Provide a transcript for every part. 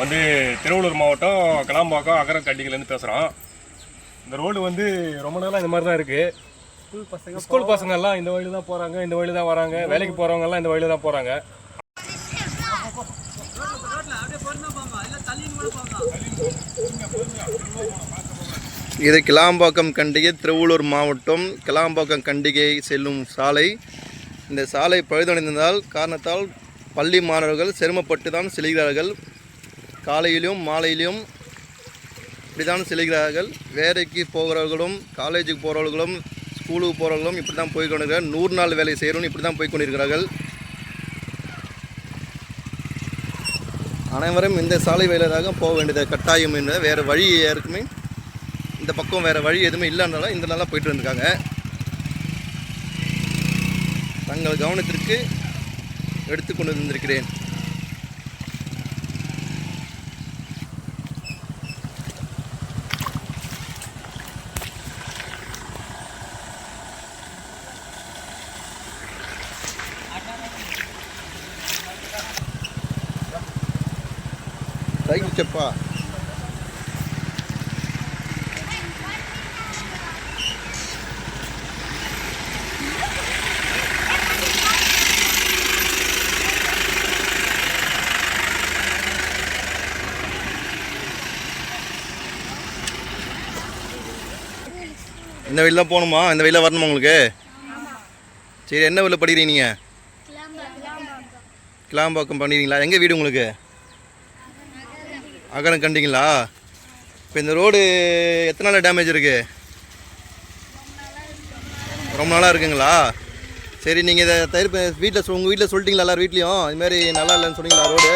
வந்து திருவள்ளூர் மாவட்டம் கிளாம்பாக்கம் அகரக்கட்டிகிலேருந்து பேசுகிறோம் இந்த ரோடு வந்து ரொம்ப நாளாக இந்த மாதிரி தான் இருக்குது ஸ்கூல் பசங்க ஸ்கூல் பசங்க எல்லாம் இந்த வழியில தான் போகிறாங்க இந்த வழியில தான் வராங்க. வேலைக்கு போகிறவங்க எல்லாம் இந்த வழியில தான் போகிறாங்க இது கிளாம்பாக்கம் கண்டிகை திருவள்ளூர் மாவட்டம் கிளாம்பாக்கம் கண்டிகை செல்லும் சாலை. இந்த சாலை பழுதடைந்ததால் காரணத்தால் பள்ளி மாணவர்கள் சிரமப்பட்டு தான் செல்கிறார்கள். காலையிலும் மாலையிலும் இப்படி தான் செல்கிறார்கள். வேலைக்கு போகிறவர்களும் காலேஜுக்கு போகிறவர்களும் ஸ்கூலுக்கு போகிறவர்களும் இப்படி தான் போய் கொண்டிருக்கிறார்கள். நூறு நாள் வேலை செய்கிறவங்க இப்படி தான் போய் கொண்டிருக்கிறார்கள். அனைவரும் இந்த சாலை வேலையாக போக வேண்டியது கட்டாயம் என்ன வேறு வழி யாருக்குமே இந்த பக்கம் வேறு வழி எதுவுமே இல்லைனாலும் இந்த நாளாக போயிட்டு இருந்திருக்காங்க தங்கள் கவனத்திற்கு எடுத்துக்கொண்டு வந்திருக்கிறேன். சைக்கிள் செப்பா இந்த தான் போகணுமா? இந்த வழியில் வரணுமா உங்களுக்கு? சரி என்ன வழியில் படிக்கிறீங்க நீங்கள் கிளாம்பாக்கம். பண்ணிடுறீங்களா எங்கே வீடு உங்களுக்கு? அகரம் கண்டிங்களா? இப்போ இந்த ரோடு எத்தனை நாள் டேமேஜ் இருக்குது ரொம்ப நாளாக இருக்குங்களா? சரி நீங்கள் இதை தயிர் வீட்டில் உங்கள் வீட்டில் சொல்லிட்டீங்களா எல்லாரும் வீட்லேயும்? இதுமாரி நல்லா இல்லைன்னு சொன்னீங்களா ரோடு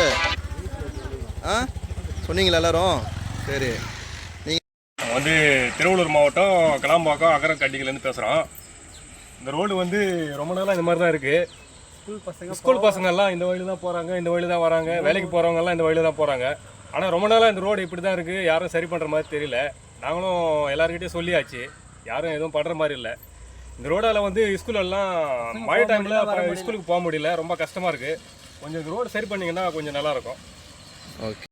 ஆ? சொன்னீங்களா எல்லாரும்? சரி. நீங்கள் வந்து திருவள்ளூர் மாவட்டம் கிளாம்பாக்கம் அகரக்கட்டிகிலேருந்து பேசுகிறோம் இந்த ரோடு வந்து ரொம்ப நாளாக இந்த மாதிரி தான் இருக்குது ஸ்கூல் பசங்க ஸ்கூல் பசங்க எல்லாம் இந்த வழியில தான் போகிறாங்க இந்த வழியில தான் வராங்க. வேலைக்கு போகிறவங்க எல்லாம் இந்த வழியில தான் போகிறாங்க ஆனால் ரொம்ப நாளாக இந்த ரோடு இப்படி தான் இருக்குது யாரும் சரி பண்ணுற மாதிரி தெரியல. நாங்களும் எல்லாருக்கிட்டையும் சொல்லியாச்சு. யாரும் எதுவும் பண்ணுற மாதிரி இல்லை. இந்த ரோடால் வந்து ஸ்கூல் எல்லாம் மழை டைமில் ஸ்கூலுக்கு போக முடியல. ரொம்ப கஷ்டமாக இருக்குது கொஞ்சம் இந்த ரோடு சரி பண்ணிங்கன்னா கொஞ்சம் நல்லாயிருக்கும் ஓகே